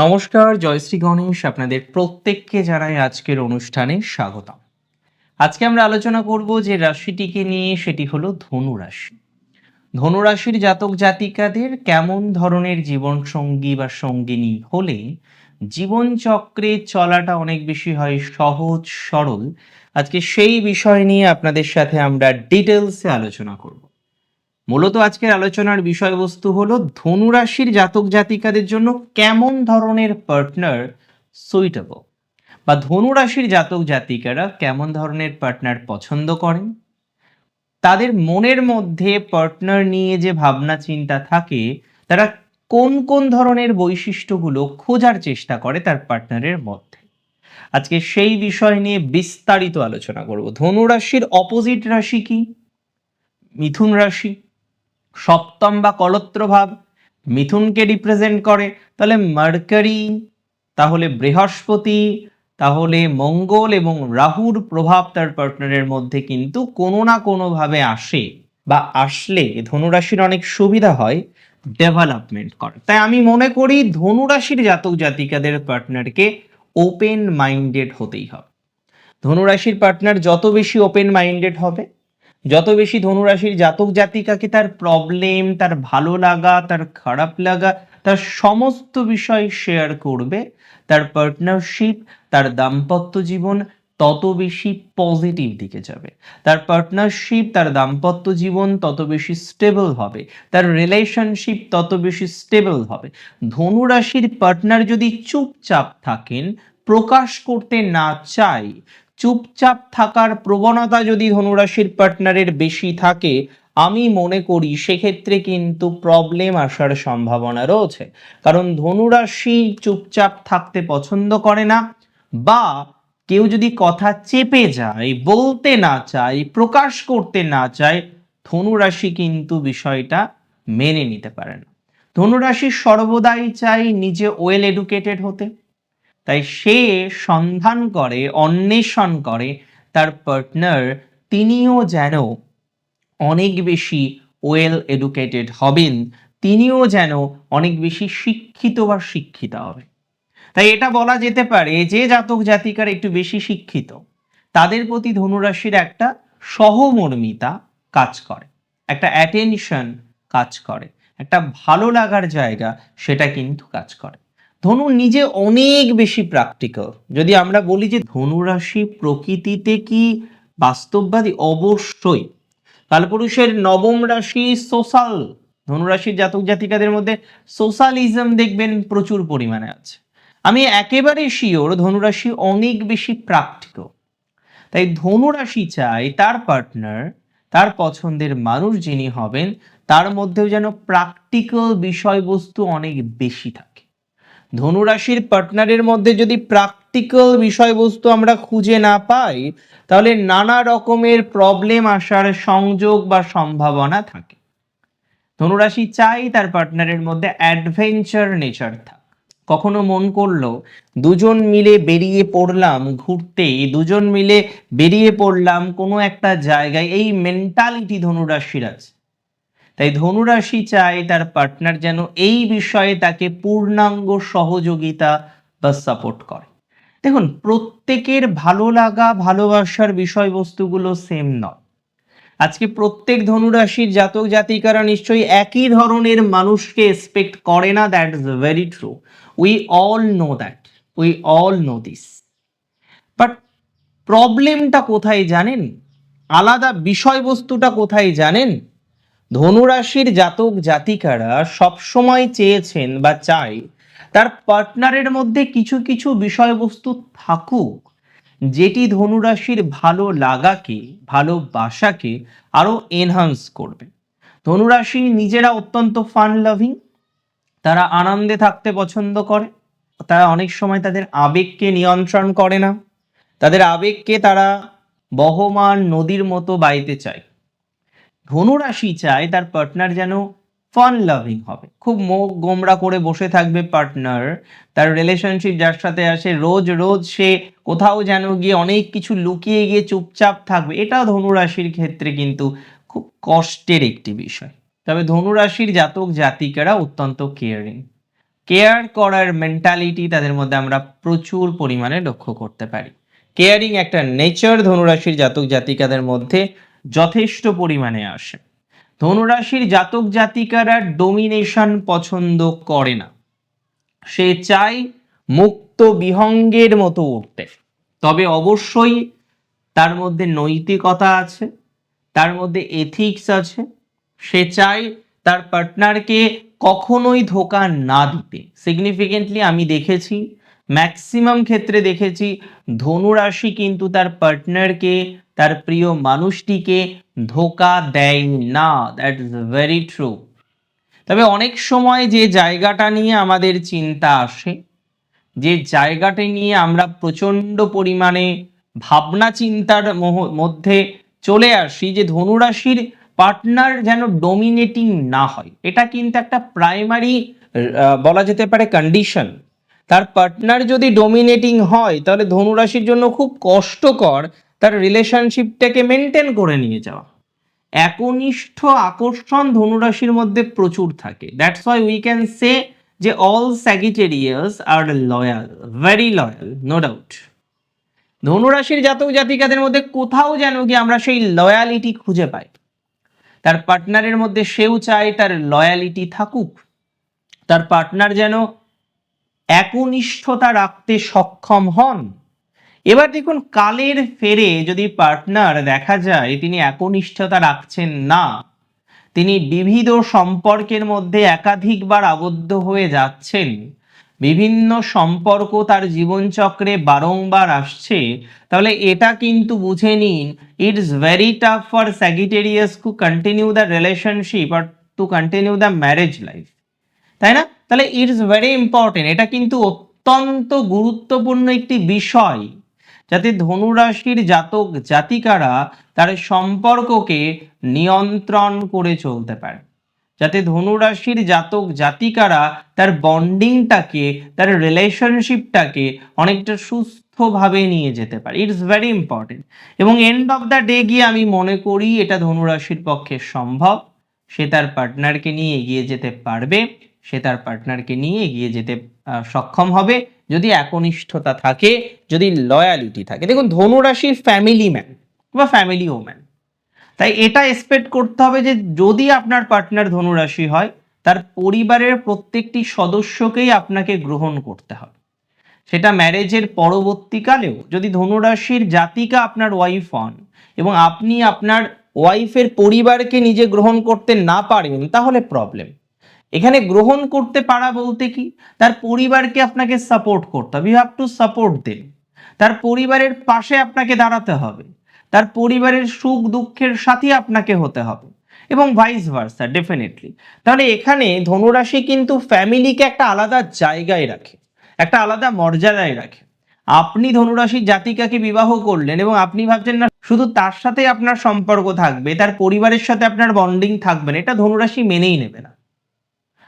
নমস্কার, জয়শ্রী গণেশ, আপনাদের প্রত্যেককে জানাই আজকের অনুষ্ঠানে স্বাগতম। আজকে আমরা আলোচনা করব যে রাশিটিকে নিয়ে, সেটি হলো ধনু রাশি। ধনু রাশির জাতক জাতিকাদের কেমন ধরনের জীবন সঙ্গী বা সঙ্গিনী হলে জীবন চক্রে চলাটা অনেক বেশি হয় সহজ, সরল। আজকে সেই বিষয় নিয়ে আপনাদের সাথে আমরা ডিটেলসে আলোচনা করব। মূলত আজকের আলোচনার বিষয়বস্তু হলো ধনুরাশির জাতক জাতিকাদের জন্য কেমন ধরনের পার্টনার সুইটেবল বা ধনুরাশির জাতক জাতিকারা কেমন ধরনের পার্টনার পছন্দ করেন? তাদের মনের মধ্যে পার্টনার নিয়ে যে ভাবনা চিন্তা থাকে, তারা কোন কোন ধরনের বৈশিষ্ট্যগুলো খোঁজার চেষ্টা করে তার পার্টনারের মধ্যে? আজকে সেই বিষয় নিয়ে বিস্তারিত আলোচনা করব। ধনুরাশির অপোজিট রাশি কি? মিথুন রাশি? সপ্তম বা কলত্র ভাব, মিথুনকে রিপ্রেজেন্ট করে, তাহলে মার্কারি, তাহলে বৃহস্পতি, তাহলে মঙ্গল এবং রাহুর প্রভাব তার পার্টনারের মধ্যে কিন্তু কোনো না কোনোভাবে আসে বা আসলে ধনুরাশির অনেক সুবিধা হয় ডেভেলপমেন্ট করে তাই আমি মনে করি ধনুরাশির জাতক জাতিকাদের পার্টনারকে ওপেন মাইন্ডেড হতেই হবে। ধনুরাশির পার্টনার যত বেশি ওপেন মাইন্ডেড হবে যত বেশি ধনুরাশির জাতক জাতিকাকে তার প্রবলেম তার ভালো লাগা, তার খারাপ লাগা, তার সমস্ত বিষয় শেয়ার করবে, তার পার্টনারশিপ তার দাম্পত্য জীবন তত বেশি পজিটিভ দিকে যাবে। তার পার্টনারশিপ তার দাম্পত্য জীবন তত বেশি স্টেবল হবে। তার রিলেশনশিপ তত বেশি স্টেবল হবে। ধনুরাশির পার্টনার যদি চুপচাপ থাকেন, প্রকাশ করতে না চায় চুপচাপ থাকার প্রবণতা যদি ধনুরাশির পার্টনারের বেশি থাকে, আমি মনে করি সেক্ষেত্রে কিন্তু প্রবলেম আসার সম্ভাবনা রয়েছে। কারণ ধনুরাশি চুপচাপ থাকতে পছন্দ করে না বা কেউ যদি কথা চেপে যায়, বলতে না চায়, প্রকাশ করতে না চায়, ধনুরাশি কিন্তু বিষয়টা মেনে নিতে পারে না। ধনুরাশি সর্বদাই চাই নিজে ওয়েল এডুকেটেড হতে। তাই সে সন্ধান করে, অন্বেষণ করে, তার পার্টনার তিনিও যেন অনেক বেশি ওয়েল এডুকেটেড হবেন, তিনিও যেন অনেক বেশি শিক্ষিত বা শিক্ষিতা হবে তাই এটা বলা যেতে পারে যে জাতক জাতিকার একটু বেশি শিক্ষিত, তাদের প্রতি ধনুরাশির একটা সহমর্মিতা কাজ করে, একটা অ্যাটেনশন কাজ করে, একটা ভালো লাগার জায়গা সেটা কিন্তু কাজ করে। ধনু নিজে অনেক বেশি প্র্যাকটিক্যাল যদি আমরা বলি যে ধনুরাশি প্রকৃতিতে কি বাস্তববাদী? অবশ্যই। কালপুরুষের নবম রাশি সোশ্যাল ধনুরাশির জাতক জাতিকাদের মধ্যে সোশ্যালিজম দেখবেন প্রচুর পরিমাণে আছে। আমি একেবারে শিওর ধনুরাশি অনেক বেশি প্র্যাকটিক্যাল তাই ধনুরাশি চাই তার পার্টনার তার পছন্দের মানুষ যিনি হবেন, তার মধ্যেও যেন প্র্যাকটিক্যাল বিষয়বস্তু অনেক বেশি থাকে। ধনুরাশির পার্টনারের মধ্যে যদি প্র্যাকটিক্যাল বিষয়বস্তু আমরা খুঁজে না পাই, তাহলে নানা রকমের প্রবলেম আসার সংযোগ বা সম্ভাবনা থাকে। ধনুরাশি চাই তার পার্টনারের মধ্যে অ্যাডভেঞ্চার নেচার থাক। কখনো মন করল, দুজন মিলে বেরিয়ে পড়লাম ঘুরতে, দুজন মিলে বেরিয়ে পড়লাম কোনো একটা জায়গায়, এই মেন্টালিটি ধনুরাশির আছে। তাই ধনুরাশি চায় তার পার্টনার যেন এই বিষয়ে তাকে পূর্ণাঙ্গ সহযোগিতা বা সাপোর্ট করে। দেখুন, প্রত্যেকের ভালো লাগা, ভালোবাসার বিষয়বস্তুগুলো সেম নয়। আজকে প্রত্যেক ধনুরাশির জাতক জাতিকারা নিশ্চয়ই একই ধরনের মানুষকে এক্সপেক্ট করে না that is very true we all know that we all know this but প্রবলেমটা কোথায় জানেন? আলাদা বিষয়বস্তুটা কোথায় জানেন? ধনুরাশির জাতক জাতিকারা সবসময় চেয়েছেন বা চায় তার পার্টনারের মধ্যে কিছু কিছু বিষয়বস্তু থাকুক, যেটি ধনুরাশির ভালো লাগাকে ভালোবাসাকে আরও এনহান্স করবে। ধনুরাশি নিজেরা অত্যন্ত ফান লাভিং তারা আনন্দে থাকতে পছন্দ করে, তারা অনেক সময় তাদের আবেগকে নিয়ন্ত্রণ করে না। তাদের আবেগকে তারা বহমান নদীর মতো বাইতে চায়। ধনুরাশি চায়, তার পার্টনার যেন ফান লাভিং হবে। খুব মুখ গোমরা করে বসে থাকবে পার্টনার তার রিলেশনশিপ যার সাথে আসে, রোজ রোজ সে কোথাও যেন গিয়ে অনেক কিছু লুকিয়ে গিয়ে চুপচাপ থাকবে। এটা ধনুরাশির ক্ষেত্রে কিন্তু খুব কষ্টের একটি বিষয়। তবে ধনুরাশির জাতক জাতিকারা অত্যন্ত কেয়ারিং কেয়ার করার মেন্টালিটি তাদের মধ্যে আমরা প্রচুর পরিমাণে লক্ষ্য করতে পারি। কেয়ারিং একটা নেচার ধনুরাশির জাতক জাতিকাদের মধ্যে যথেষ্ট পরিমাণে আসে। ধনুরাশির জাতক জাতিকারা ডোমিনেশন পছন্দ করে না। সে চায় মুক্ত বিহঙ্গের মতো উঠতে। তবে অবশ্যই তার মধ্যে নৈতিকতা আছে, তার মধ্যে এথিক্স আছে। সে চায় তার পার্টনারকে কখনোই ধোকা না দিতে। সিগনিফিকেন্টলি আমি দেখেছি ম্যাক্সিমাম ক্ষেত্রে দেখেছি, ধনুরাশি কিন্তু তার পার্টনারকে তার প্রিয় মানুষটিকে ধোকা দেয় না দ্যাট ইজ ভেরি ট্রু তবে অনেক সময় যে জায়গাটা নিয়ে আমাদের চিন্তা আসে, যে জায়গাটা নিয়ে আমরা প্রচণ্ড পরিমাণে ভাবনা চিন্তার মধ্যে চলে আসি, যে ধনুরাশির পার্টনার যেন ডোমিনেটিং না হয়। এটা কিন্তু একটা প্রাইমারি বলা যেতে পারে কন্ডিশন তার পার্টনার যদি ডোমিনেটিং হয়, তাহলে ধনুরাশির জন্য খুব কষ্টকর তার রিলেশনশিপটাকে মেনটেন করে নিয়ে যাওয়া। একনিষ্ঠ আকর্ষণ ধনুরাশির মধ্যে প্রচুর থাকে। That's why we can say যে all Sagittarius are loyal very loyal no doubt ধনুরাশির জাতক জাতিকাদের মধ্যে কোথাও যেন কি আমরা সেই লয়ালিটি খুঁজে পাই। তার পার্টনারের মধ্যে সেও চায় তার লয়ালিটি থাকুক। তার পার্টনার যেন একনিষ্ঠতা রাখতে সক্ষম হন। এবার দেখুন, কালের ফেরে যদি পার্টনার দেখা যায়, তিনি একনিষ্ঠতা রাখছেন না। তিনি বিবিধ সম্পর্কের মধ্যে একাধিকবার আবদ্ধ হয়ে যাচ্ছেন। বিভিন্ন সম্পর্ক তার জীবনচক্রে বারংবার আসছে। তাহলে এটা কিন্তু বুঝে নিন it's very tough for Sagittarius to continue the relationship R to continue the marriage life তাই না? তাহলে ইটস ভেরি ইম্পর্টেন্ট এটা কিন্তু অত্যন্ত গুরুত্বপূর্ণ একটি বিষয়, যাতে ধনুরাশির জাতক জাতিকারা তার সম্পর্ককে নিয়ন্ত্রণ করে চলতে পারে, যাতে ধনুরাশির জাতক জাতিকারা তার বন্ডিংটাকে, তার রিলেশনশিপটাকে অনেকটা সুস্থভাবে নিয়ে যেতে পারে ইটস ভেরি ইম্পর্টেন্ট এবং এন্ড অফ দ্য ডে গিয়ে আমি মনে করি এটা ধনুরাশির পক্ষে সম্ভব, সে তার পার্টনারকে নিয়ে এগিয়ে যেতে পারবে। সে তার পার্টনারকে নিয়ে এগিয়ে যেতে সক্ষম হবে। যদি একনিষ্ঠতা থাকে, যদি লয়ালিটি থাকে। দেখুন ধনুরাশির ফ্যামিলি ম্যান বা ফ্যামিলি ওম্যান তাই এটা এক্সপেক্ট করতে হবে যে, যদি আপনার পার্টনার ধনুরাশি হয়, তার পরিবারের প্রত্যেকটি সদস্যকেই আপনাকে গ্রহণ করতে হবে। সেটা ম্যারেজের পরবর্তীকালেও, যদি ধনুরাশির জাতিকা আপনার ওয়াইফ হন এবং আপনি আপনার ওয়াইফের পরিবারকে নিজে গ্রহণ করতে না পারেন, তাহলে প্রবলেম এখানে গ্রহণ করতে পারা বলতে কি? তার পরিবারকে আপনাকে সাপোর্ট করতে হবে। You have to support them তার পরিবারের পাশে আপনাকে দাঁড়াতে হবে। তার পরিবারের সুখ দুঃখের সাথে আপনাকে হতে হবে এবং ভাইস ভার্সা ডেফিনেটলি তাহলে এখানে ধনুরাশি কিন্তু ফ্যামিলিকে একটা আলাদা জায়গায় রাখে, একটা আলাদা মর্যাদায় রাখে। আপনি ধনুরাশির জাতিকাকে বিবাহ করলেন এবং আপনি ভাবছেন, না, শুধু তার সাথে আপনার সম্পর্ক থাকবে, তার পরিবারের সাথে আপনার বন্ডিং থাকবে না। এটা ধনুরাশি মেনেই নেবে না।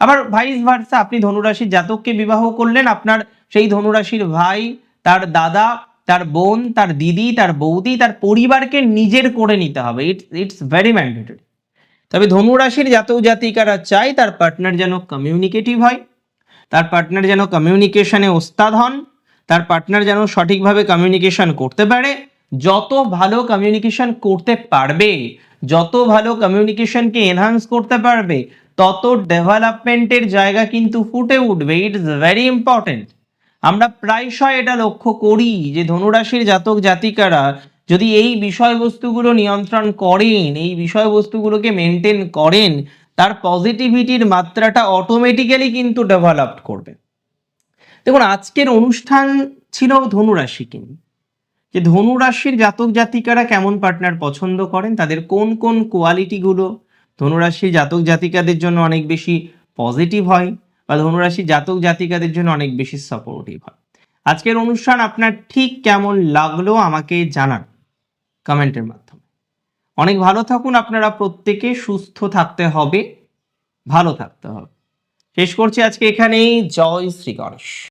আবার ভাইস ভার্সা, আপনি ধনুরাশির জাতককে বিবাহ করলেন, আপনার সেই ধনুরাশির ভাই, তার দাদা, তার বোন, তার দিদি, তার বৌদি, তার পরিবারকে নিজের করে নিতে হবে। ইটস ইটস ভেরি ম্যান্ডেটরি তবে ধনুরাশির জাতক জাতিকারা চায় তার পার্টনার যেন কমিউনিকেটিভ হয়, তার পার্টনার যেন কমিউনিকেশনে ওস্তাদ হন, তার পার্টনার যেন সঠিকভাবে কমিউনিকেশন করতে পারে। যত ভালো কমিউনিকেশন করতে পারবে, যত ভালো কমিউনিকেশনকে এনহান্স করতে পারবে তত ডেভেলপমেন্টের জায়গা কিন্তু ফুটে উঠবে। ইটস ভেরি ইম্পর্টেন্ট আমরা প্রায়শই এটা লক্ষ্য করি যে ধনুরাশির জাতক জাতিকারা যদি এই বিষয়বস্তুগুলো নিয়ন্ত্রণ করেন, এই বিষয়বস্তুগুলোকে মেনটেন করেন, তার পজিটিভিটির মাত্রাটা অটোমেটিক্যালি কিন্তু ডেভেলপড করবে। দেখুন, আজকের অনুষ্ঠান ছিল ধনুরাশিকে নিয়ে যে ধনুরাশির জাতক জাতিকারা কেমন পার্টনার পছন্দ করেন? তাদের কোন কোন কোয়ালিটিগুলো ধনুরাশির জাতক জাতিকাদের জন্য অনেক বেশি পজিটিভ হয় বা ধনুরাশির জাতক জাতিকাদের জন্য অনেক বেশি সাপোর্টিভ হয়। আজকের অনুষ্ঠান আপনার ঠিক কেমন লাগল আমাকে জানান কমেন্টের মাধ্যমে। অনেক ভালো থাকুন, আপনারা প্রত্যেকে সুস্থ থাকতে হবে, ভালো থাকতে হবে। শেষ করছি আজকে এখানেই, জয় শ্রী গণেশ।